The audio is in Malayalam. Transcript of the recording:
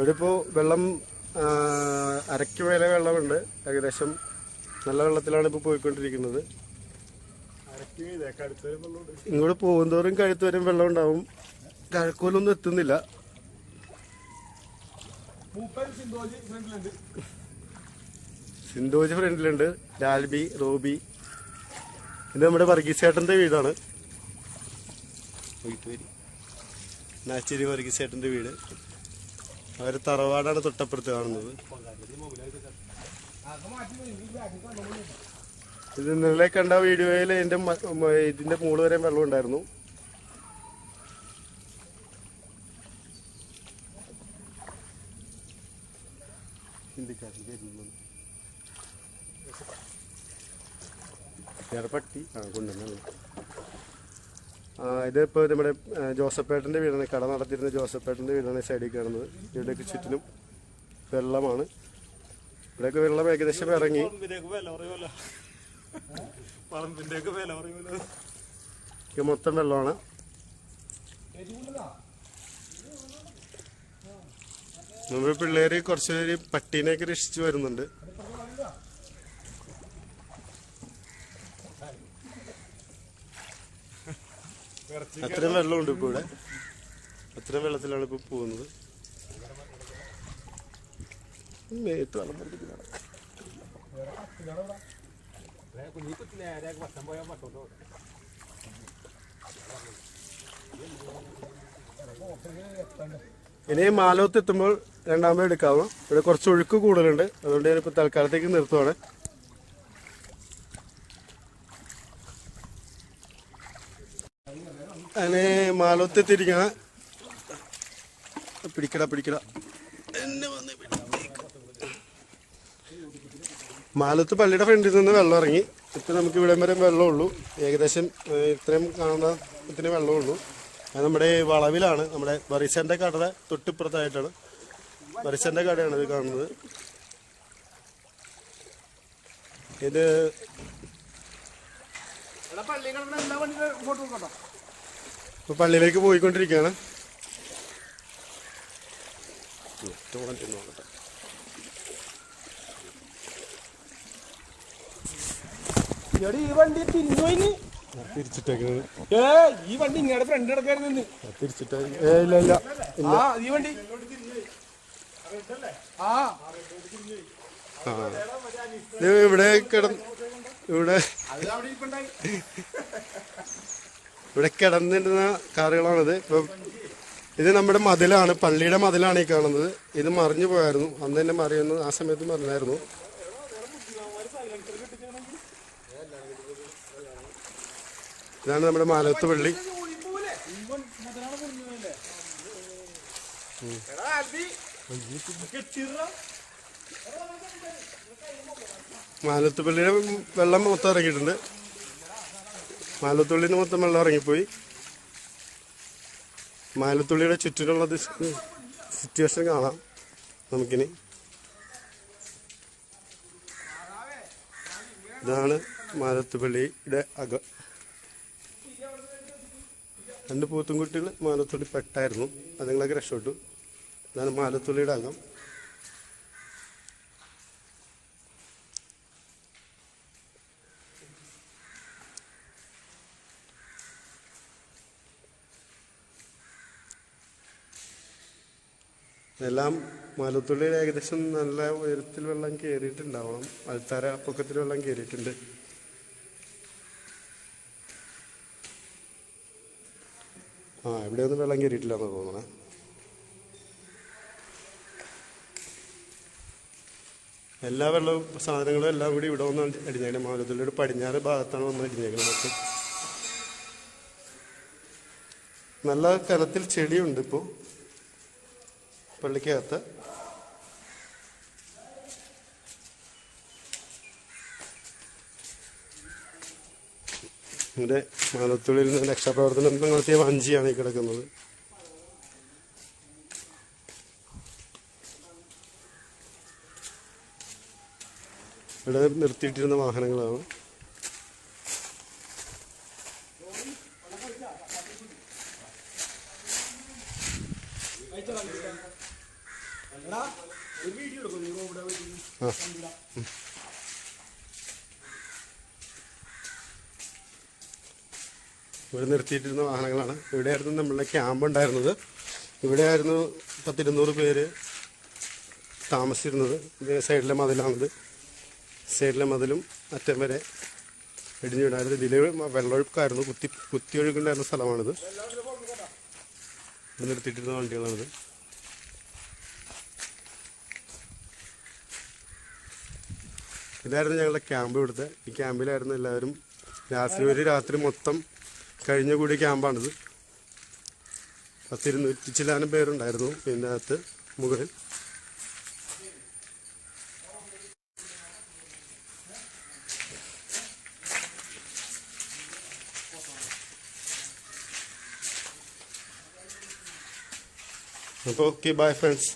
ഇവിടെ ഇപ്പോൾ വെള്ളം അരയ്ക്ക് മേലെ വെള്ളമുണ്ട്. ഏകദേശം നല്ല വെള്ളത്തിലാണ് ഇപ്പോൾ പോയിക്കൊണ്ടിരിക്കുന്നത്. ഇങ്ങോട്ട് പോകുന്തോറും കഴുത്ത് വരും വെള്ളം ഉണ്ടാവും. കഴക്കോലൊന്നും എത്തുന്നില്ല. സിന്ധോജ് ഫ്രണ്ടിലുണ്ട്. ലാൽബി റോബി. ഇത് നമ്മുടെ വർഗീസേട്ടന്റെ വീടാണ്. നാച്ചേരി വർഗീസേട്ടന്റെ വീട്. അവർ തറവാടാണ് തൊട്ടപ്പുറത്ത് കാണുന്നത്. ഇത് ഇന്നലെ കണ്ട വീഡിയോയിൽ എന്റെ ഇതിന്റെ മൂൾ വരെ വെള്ളം ഉണ്ടായിരുന്നു. ഹിന്ദിക്കാരൻ വരുന്നു വേറെ പട്ടി ആ കൊണ്ടുവന്നല്ലോ ആ ഇതിപ്പോൾ നമ്മുടെ ജോസഫ് ജോസഫേട്ടന്റെ വീടാണ്. കട നടത്തിയിരുന്ന ജോസഫേട്ടന്റെ വീടാണ് ഈ സൈഡിൽ കാണുന്നത് ഇവിടേക്ക് ചുറ്റിനും വെള്ളമാണ്. ഇവിടെയൊക്കെ വെള്ളം ഏകദേശം ഇറങ്ങി. മൊത്തം വെള്ളമാണ്. നമ്മുടെ പിള്ളേര് കുറച്ച് പേര് പട്ടീനെയൊക്കെ രക്ഷിച്ചു വരുന്നുണ്ട്. അത്രയും വെള്ളമുണ്ട് ഇപ്പൊ ഇവിടെ. അത്രയും വെള്ളത്തിലാണ് ഇപ്പൊ പോകുന്നത്. ഇനി മാലോത്ത് എത്തുമ്പോൾ രണ്ടാമത് എടുക്കാവും. ഇവിടെ കുറച്ച് ഒഴുക്ക് കൂടുതലുണ്ട്. അതുകൊണ്ട് ഞാനിപ്പോൾ തൽക്കാലത്തേക്ക് നിർത്തുവാണ്. അങ്ങനെ മാലോത്തെത്തിരിക്കണ പിടിക്കട പിടിക്കട. എന്നെ വന്ന്. മാലത്ത് പള്ളിയുടെ ഫ്രണ്ടിൽ നിന്ന് വെള്ളം ഇറങ്ങി. ഇപ്പം നമുക്ക് ഇവിടെ വരെ വെള്ളമുള്ളൂ. ഏകദേശം ഇത്രയും കാണുന്ന ഇത്രയും വെള്ളമുള്ളൂ. അത് നമ്മുടെ വളവിലാണ്. നമ്മുടെ വറിസന്റെ കടയുടെ തൊട്ടിപ്പുറത്തായിട്ടാണ്. വറിസന്റെ കടയാണ് ഇത് കാണുന്നത്. ഇത് ഇപ്പൊ ഫോട്ടോ പോയിക്കൊണ്ടിരിക്കുകയാണ് ഏറ്റവും പള്ളിയിലേക്ക് പോയിക്കൊണ്ടിരിക്കുകയാണ്. നോക്കട്ടെ. എടി ഈ വണ്ടി തിരിഞ്ഞു ആ, തിരിച്ചിട്ടേക്കുന്നത് ഏ ഈ വണ്ടി ഇങ്ങടെ ഫ്രണ്ട് തിരിച്ചിട്ടേ ഏ ഇല്ല ഇല്ല ആ ഈ വണ്ടി. ആ. ഇവിടെ കിടന്ന് ഇവിടെ. ഇവിടെ കിടന്നിരുന്ന കാറുകളാണിത്. ഇപ്പം ഇത് നമ്മുടെ മതിലാണ് പള്ളിയുടെ മതിലാണ് ഈ കാണുന്നത്. ഇത് മറിഞ്ഞു പോയായിരുന്നു. അന്ന് തന്നെ മറിയുന്നു ആ സമയത്ത് മറിഞ്ഞായിരുന്നു. ഇതാണ് നമ്മുടെ മാലത്ത് പള്ളി. മാലത്ത് പള്ളിയുടെ വെള്ളം മൊത്തം ഇറങ്ങിയിട്ടുണ്ട്. മാലത്തുള്ളിൽ നിന്ന് മൊത്തം വെള്ളം ഇറങ്ങിപ്പോയി. മാലത്തുള്ളിയുടെ ചുറ്റിനുള്ള സിറ്റുവേഷൻ കാണാം നമുക്കിനി. ഇതാണ് മാലത്തുപള്ളിയുടെ അകം. രണ്ട് പൂത്തും കുട്ടികൾ മാലത്തുള്ളി പെട്ടായിരുന്നു. അതുങ്ങളൊക്കെ രക്ഷപ്പെട്ടു. ഇതാണ് മാലത്തുള്ളിയുടെ അകം. എല്ലാം മലത്തുള്ളിയിൽ ഏകദേശം നല്ല ഉയരത്തിൽ വെള്ളം കയറിയിട്ടുണ്ടാവണം അൽത്താര പൊക്കത്തിൽ വെള്ളം കയറിയിട്ടുണ്ട് ആ ഇവിടെയൊന്നും വെള്ളം കയറിയിട്ടില്ല എന്ന് തോന്നണേ. എല്ലാ വെള്ളവും സാധനങ്ങളും എല്ലാം കൂടി ഇവിടെ വന്ന് അടിഞ്ഞേക്കണം. മാലത്തുള്ളിയുടെ പടിഞ്ഞാറ് ഭാഗത്താണ് വന്ന് അടിഞ്ഞേക്കണം മൊത്തം നല്ല കനത്തിൽ ചെടിയുണ്ട് ഇപ്പോൾ പള്ളിക്കകത്ത്. ഇവിടെ മാനത്തുള്ളിൽ നിന്ന് രക്ഷാപ്രവർത്തനം നടത്തിയ വഞ്ചിയാണ് ഈ കിടക്കുന്നത്. ഇവിടെ നിർത്തിയിട്ടിരുന്ന വാഹനങ്ങളാണ്. ആ ഇവിടെ നിർത്തിയിട്ടിരുന്ന വാഹനങ്ങളാണ്. ഇവിടെയായിരുന്നു നമ്മളുടെ ക്യാമ്പ് ഉണ്ടായിരുന്നത്. ഇവിടെയായിരുന്നു പത്തിരുന്നൂറ് പേര് താമസിച്ചിരുന്നത്. ഇത് സൈഡിലെ മതിലാണിത്. സൈഡിലെ മതിലും അറ്റം വരെ ഇടിഞ്ഞിടായിരുന്നു ഇതിലെ വെള്ളമൊഴുക്കായിരുന്നു. കുത്തി കുത്തിയൊഴുക്കുണ്ടായിരുന്ന സ്ഥലമാണിത്. നിർത്തിയിട്ടിരുന്ന വണ്ടികളാണിത്. ഇതായിരുന്നു ഞങ്ങളുടെ ക്യാമ്പ് ഇവിടുത്തെ. ഈ ക്യാമ്പിലായിരുന്നു എല്ലാവരും രാത്രി ഒരു രാത്രി മൊത്തം കഴിഞ്ഞ കൂടിയ ക്യാമ്പാണിത്. പത്തിരുന്നൂറ്റി ചില്ലാനും പേരുണ്ടായിരുന്നു ഇതിന്റെ അകത്ത് മുകളിൽ. അപ്പോൾ ഓക്കെ ബൈ ഫ്രണ്ട്സ്